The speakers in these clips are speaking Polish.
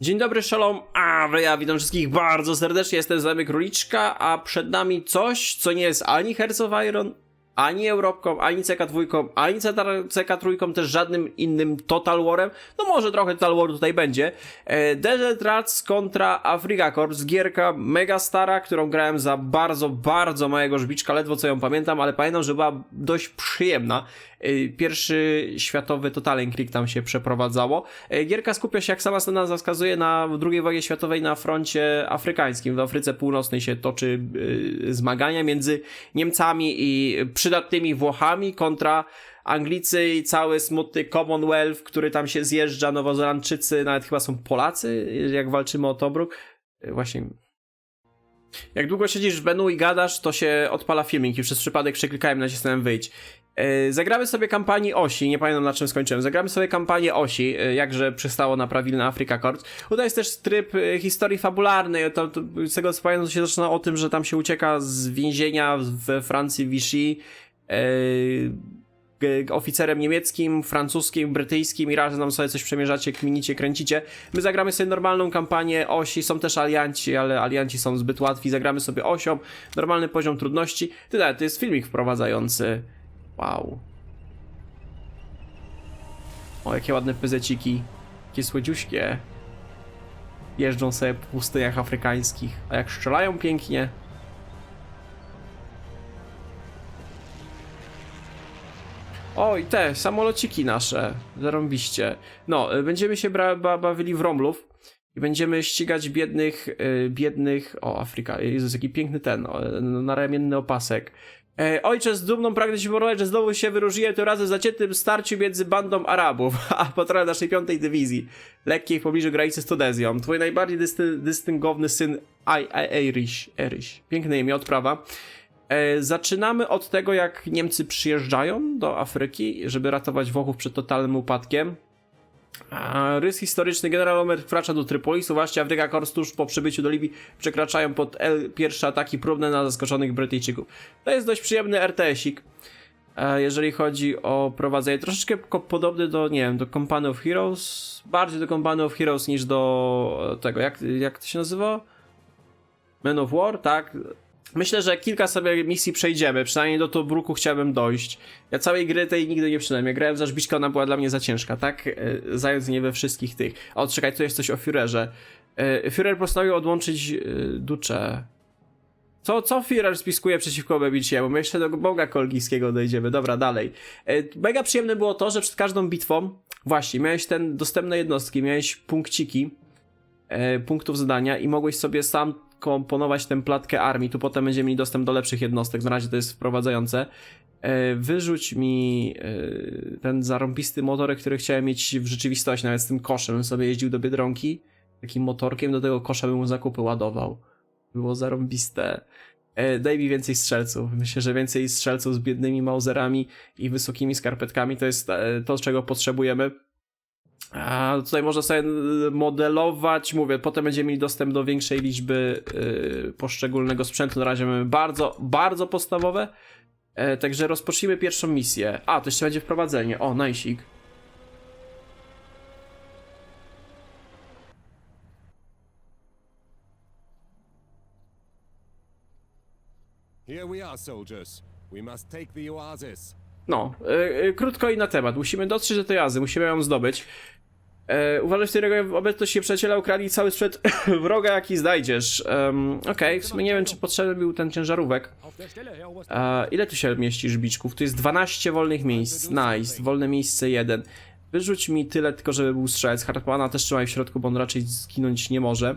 Dzień dobry, shalom, a ja witam wszystkich bardzo serdecznie, jestem Zamy Króliczka, a przed nami coś, co nie jest ani Hearts Iron, ani Europką, ani CK2, ani CK3, też żadnym innym Total Warem, no może trochę Total War tutaj będzie. E, Desert Rats kontra Africa Corps, gierka mega stara, którą grałem za bardzo, bardzo małego żbiczka, ledwo co ją pamiętam, ale pamiętam, że była dość przyjemna. E, Pierwszy światowy Total Click tam się przeprowadzało. E, Gierka skupia się, jak sama nazwa wskazuje, na II wojnie światowej na froncie afrykańskim. W Afryce Północnej się toczy zmagania między Niemcami i przydatnymi Włochami kontra Anglicy i cały smutny Commonwealth, który tam się zjeżdża, Nowozelandczycy, nawet chyba są Polacy, jak walczymy o Tobruk. E, Właśnie jak długo siedzisz w menu i gadasz, to się odpala filmik i przez przypadek przeklikałem, nacisnąłem wyjdź. Yy, Zagramy sobie kampanię Osi, nie pamiętam na czym skończyłem. Zagramy sobie kampanię Osi, yy, jakże przystało na prawilny Africa Corps. Tutaj jest też tryb yy, historii fabularnej. To, to, z tego co pamiętam, to się zaczyna o tym, że tam się ucieka z więzienia we Francji Vichy. G- oficerem niemieckim, francuskim, brytyjskim i razem tam sobie coś przemierzacie, kminicie, kręcicie. My zagramy sobie normalną kampanię osi, są też alianci, ale alianci są zbyt łatwi, zagramy sobie osią, normalny poziom trudności. Tyle, to jest filmik wprowadzający. Wow. O, jakie ładne pyzeciki. Jakie słodziuśkie. Jeżdżą sobie po pustyniach afrykańskich. A jak strzelają pięknie. O, i te samolociki nasze. Zarąbiście. No, y, będziemy się bra- ba- bawili w Romlów. I będziemy ścigać biednych, y, biednych... O, Afryka. Jezus, jaki piękny ten, o, no, naramienny opasek. E, ojcze, z dumną pragnę ci porównać, że znowu się wyróżniłem tym razem zaciętym starciu między bandą Arabów, a patronem naszej piątej dywizji, lekkiej w pobliżu granicy z Tudezją. Twój najbardziej dysty, dystyngowny syn Ai- Ai- Eirish. Eirish. Piękne imię, odprawa. E, zaczynamy od tego, jak Niemcy przyjeżdżają do Afryki, żeby ratować Włochów przed totalnym upadkiem. Rys historyczny generał Omer wkracza do Trypolisu, właśnie Afryka Corps tuż po przybyciu do Libii przekraczają pod L pierwsze ataki próbne na zaskoczonych Brytyjczyków. To jest dość przyjemny RTS-ik. E, Jeżeli chodzi o prowadzenie, troszeczkę podobny do, nie wiem, do Company of Heroes, bardziej do Company of Heroes niż do tego, jak, jak to się nazywa? Men of War, tak? Myślę, że kilka sobie misji przejdziemy, przynajmniej do Tobruku chciałbym dojść. Ja całej gry tej nigdy nie przynajmniej. Grałem za Żbiczka, ona była dla mnie za ciężka, tak? E, Zając nie we wszystkich tych. O, czekaj, tu jest coś o Führerze. E, Führer postanowił odłączyć e, Ducze. Co, co Führer spiskuje przeciwko Bebiciemu? My jeszcze do Boga Kolgijskiego dojdziemy. Dobra, dalej. Mega przyjemne było to, że przed każdą bitwą, właśnie, miałeś ten dostępne jednostki, miałeś punkciki, punktów zadania i mogłeś sobie sam komponować tę platkę armii. Tu potem będziemy mieli dostęp do lepszych jednostek. Na razie to jest wprowadzające. E, wyrzuć mi e, ten zarąbisty motorek, który chciałem mieć w rzeczywistości, nawet z tym koszem. Bym sobie jeździł do Biedronki takim motorkiem, do tego kosza bym mu zakupy ładował. Było zarąbiste. E, daj mi więcej strzelców. Myślę, że więcej strzelców z biednymi mauserami i wysokimi skarpetkami to jest to, czego potrzebujemy. A tutaj można sobie modelować, mówię, potem będziemy mieli dostęp do większej liczby y, poszczególnego sprzętu. Na razie mamy bardzo, bardzo podstawowe. E, także rozpocznijmy pierwszą misję. A, to jeszcze będzie wprowadzenie. O, najsik. Here we are, soldiers. We must take the oasis. No, y, y, krótko i na temat. Musimy dotrzeć do tej jazy, musimy ją zdobyć. E, uważaj, w tej rejonie obecności przyjaciela ukradli cały sprzęt wroga, jaki znajdziesz. Okej, w sumie nie wiem, czy potrzebny był ten ciężarówek. E, ile tu się mieści żbiczków? Tu jest 12 wolnych miejsc. Nice. Wolne miejsce 1. Wyrzuć mi tyle, tylko żeby był strzelec. Harpana też trzymaj w środku, bo on raczej zginąć nie może.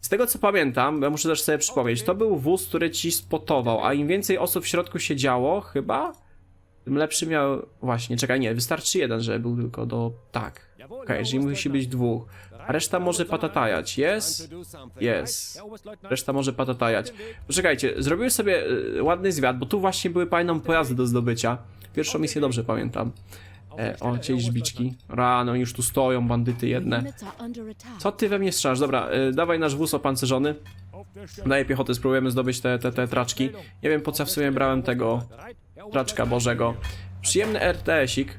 Z tego co pamiętam, ja muszę też sobie przypomnieć, to był wóz, który ci spotował, a im więcej osób w środku siedziało, chyba, tym lepszy miał... Właśnie, czekaj, nie, wystarczy jeden, żeby był tylko do... Tak. Okej, Herr czyli musi być dwóch. A reszta może patatajać, jest? Jest. Reszta może patatajać. Poczekajcie, zrobiłem sobie y, ładny zwiat, bo tu właśnie były pamiętam pojazdy do zdobycia. Pierwszą misję dobrze pamiętam. E, o, cię żbiczki. Rano, już tu stoją bandyty jedne. Co ty we mnie strzelasz? Dobra, y, dawaj nasz wóz opancerzony. Daję piechotę, spróbujemy zdobyć te, te, te traczki. Nie wiem po co w sumie brałem tego traczka bożego. Przyjemny RTS-ik.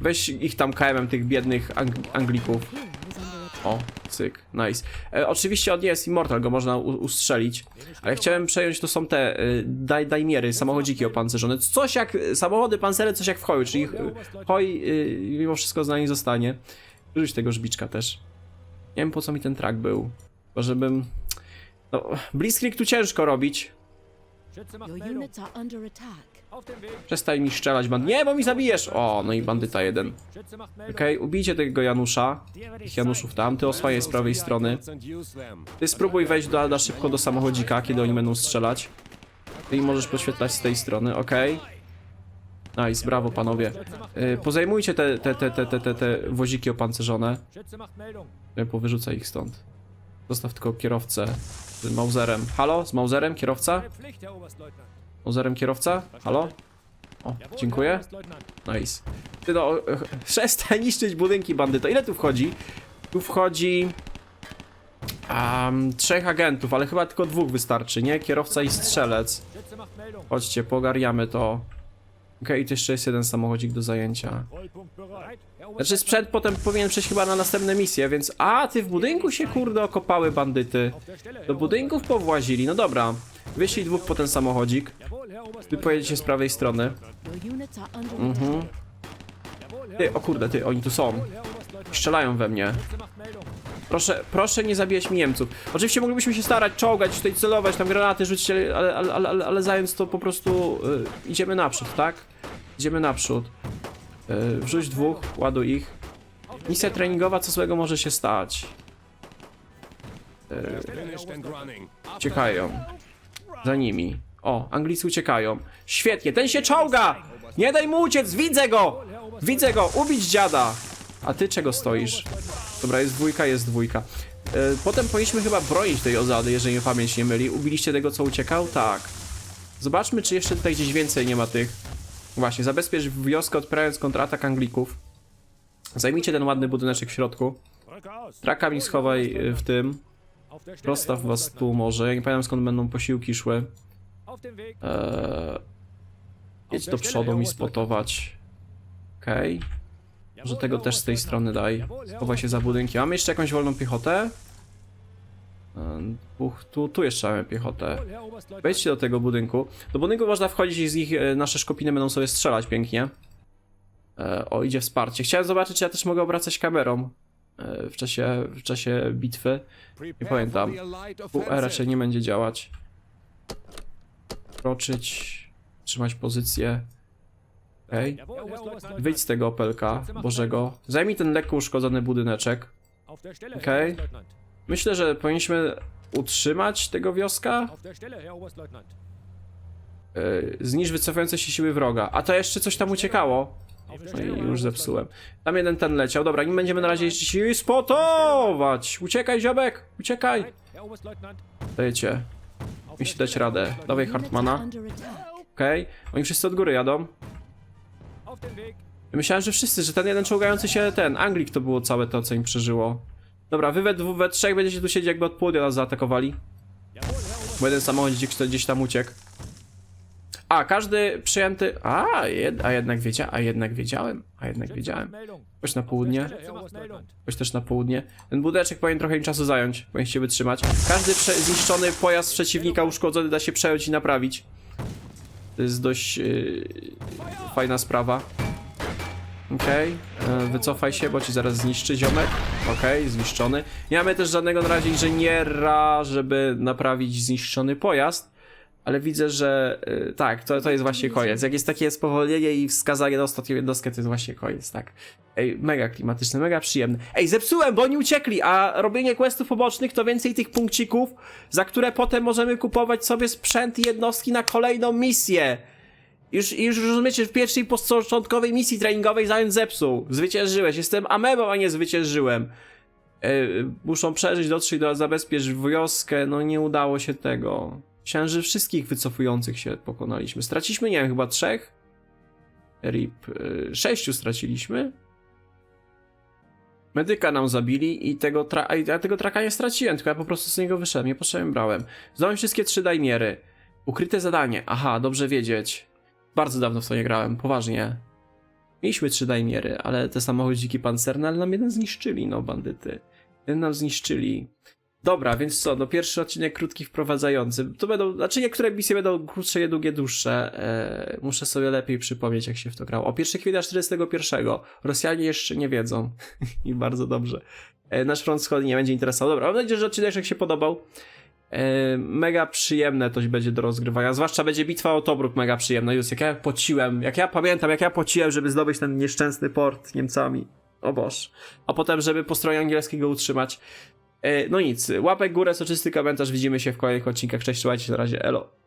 Weź ich tam KM-em, tych biednych Ang Anglików. O, cyk, nice. E, oczywiście on nie jest immortal, go można ustrzelić, ale chciałem przejąć, to są te y, daj, dajmiery, samochodziki opancerzone. Coś jak, samochody pancere, coś jak w hoju, czyli y, hoj y, mimo wszystko z nami zostanie. Rzuć tego żbiczka też. Nie wiem po co mi ten track był, bo żebym... No, Blitzkrieg tu ciężko robić. Your units are under attack. Przestań mi strzelać, band. Nie, bo mi zabijesz! O, no i bandyta jeden. Okej, ubijcie tego Janusza. Tych Januszów tam, ty osłaniaj z prawej strony. Ty spróbuj wejść do Alda szybko do samochodzika, kiedy oni będą strzelać. Ty możesz podświetlać z tej strony, okej. Nice, brawo panowie. Y, pozajmujcie te, te, te, te, te, te, te woziki opancerzone. Ja powyrzucaj ich stąd. Zostaw tylko kierowcę z Mauserem. Halo? Z Mauserem? Kierowca? Mauserem kierowca? Halo? O, dziękuję. Nice. Ty no, przestań niszczyć budynki bandyto. Ile tu wchodzi? Tu wchodzi... Um, trzech agentów, ale chyba tylko dwóch wystarczy, nie? Kierowca i strzelec. Chodźcie, pogarniamy to. Okej, to jeszcze jest jeden samochodzik do zajęcia. Znaczy sprzęt potem powinien przejść chyba na następne misje, więc... A, ty w budynku się kurde okopały bandyty. Do budynków powłazili, no dobra. Wyślij dwóch po ten samochodzik. Wy pojedziecie z prawej strony. Mhm. Ty, o kurde, ty, oni tu są. Strzelają we mnie. Proszę, proszę nie zabijać mi Niemców. Oczywiście moglibyśmy się starać, czołgać, tutaj celować, tam granaty rzucić, ale, ale, ale, ale zając to po prostu y, idziemy naprzód, tak? Idziemy naprzód. Y, wrzuć dwóch, ładuj ich. Misja treningowa, co złego może się stać? Running. Uciekają. Za nimi. O, Anglicy uciekają. Świetnie, ten się czołga! Nie daj mu uciec, widzę go! Widzę go, ubić dziada! A ty czego stoisz? Dobra, jest dwójka, jest dwójka. E, Potem powinniśmy chyba bronić tej ozady, jeżeli pamięć nie myli. Ubiliście tego, co uciekał? Tak. Zobaczmy, czy jeszcze tutaj gdzieś więcej nie ma tych. Właśnie, zabezpiecz wioskę, odpierając kontratak Anglików. Zajmijcie ten ładny budyneczek w środku. Rück aus. Traka mi schowaj y, w tym. Rozstaw was tu może. Ja nie pamiętam skąd będą posiłki szły. Eee, jedź do przodu mi spotować. Okej. Może tego też z tej strony daj. Chowaj się za budynkiem. Mamy jeszcze jakąś wolną piechotę? Eee, Dwóch, tu, tu jeszcze mamy piechotę. Wejdźcie do tego budynku. Do budynku można wchodzić i z nich e, nasze szkopiny będą sobie strzelać pięknie. E, o, idzie wsparcie. Chciałem zobaczyć, czy ja też mogę obracać kamerą e, w czasie, w czasie bitwy. Prepare pamiętam. offensive. raczej nie będzie działać. Kroczyć, trzymać pozycję. Okej. Oberstleutnant. Wyjdź z tego opelka Bożego. Zajmij ten lekko uszkodzony budyneczek. Okej. Oberstleutnant. Myślę, że powinniśmy utrzymać tego wioska. Yy, wycofające się siły wroga. A to jeszcze coś tam uciekało. No i już zepsułem. Tam jeden ten leciał. Dobra, nim będziemy na razie jeszcze siły spotować. Uciekaj, ziobek! Uciekaj! Dajecie. Musi dać radę. Dawaj Hartmana. Okej. Oni wszyscy od góry jadą. Myślałem, że wszyscy, że ten jeden czołgający się, ten Anglik to było całe to, co im przeżyło. Dobra, wy we we trzech będziecie tu siedzieć, jakby od południa nas zaatakowali. Bo jeden samochód gdzieś, gdzieś tam uciekł. A, każdy przyjęty... A, jed, a jednak wiedziałem, a jednak wiedziałem, a jednak wiedziałem. Ktoś na południe, ktoś też na południe. Ten budeczek powinien trochę im czasu zająć, powinien się wytrzymać. Każdy zniszczony pojazd przeciwnika uszkodzony da się przejąć i naprawić. To jest dość yy, fajna sprawa. Okej, e, wycofaj się, bo ci zaraz zniszczy ziomek. Okej, zniszczony. Nie mamy też żadnego na razie inżyniera, żeby naprawić zniszczony pojazd. Ale widzę, że y, tak, to, to jest właśnie koniec. Jak jest takie spowolnienie i wskazanie na ostatnią jednostkę, to jest właśnie koniec, tak. Ej, mega klimatyczne, mega przyjemne. Ej, zepsułem, bo oni uciekli, a robienie questów pobocznych to więcej tych punkcików, za które potem możemy kupować sobie sprzęt i jednostki na kolejną misję. Już, już rozumiecie, w pierwszej początkowej misji treningowej zając zepsuł. Zwyciężyłeś, jestem amebą, a nie zwyciężyłem. E, muszą przeżyć, dotrzeć do zabezpiecz wioskę, no nie udało się tego. Myślałem, że wszystkich wycofujących się pokonaliśmy. Straciliśmy, nie wiem, chyba trzech? RIP. E, sześciu straciliśmy? Medyka nam zabili i tego, tra- ja tego traka nie straciłem, tylko ja po prostu z niego wyszedłem, nie potrzebem brałem. Zdałem wszystkie trzy dajmiery. Ukryte zadanie. Aha, dobrze wiedzieć. Bardzo dawno w to nie grałem, poważnie. Mieliśmy trzy dajmiery, ale te samochodziki pancerne, ale nam jeden zniszczyli, no bandyty. nam zniszczyli. Dobra, więc co, no pierwszy odcinek krótki, wprowadzający. To będą, znaczy niektóre misje będą krótsze, niedługie, dłuższe. E, muszę sobie lepiej przypomnieć, jak się w to grało. O 1 kwietnia 41. Rosjanie jeszcze nie wiedzą. I bardzo dobrze. E, nasz front wschodni nie będzie interesował. Dobra, mam nadzieję, że odcinek się podobał. E, mega przyjemne to będzie do rozgrywania. Zwłaszcza będzie bitwa o Tobruk mega przyjemna. Już jak ja pociłem, jak ja pamiętam, jak ja pociłem, żeby zdobyć ten nieszczęsny port Niemcami. O Boż. A potem, żeby po stronie angielskiego utrzymać. E, no nic, łapek górę, soczysty komentarz. Widzimy się w kolejnych odcinkach. Cześć, trzymajcie się na razie. Elo.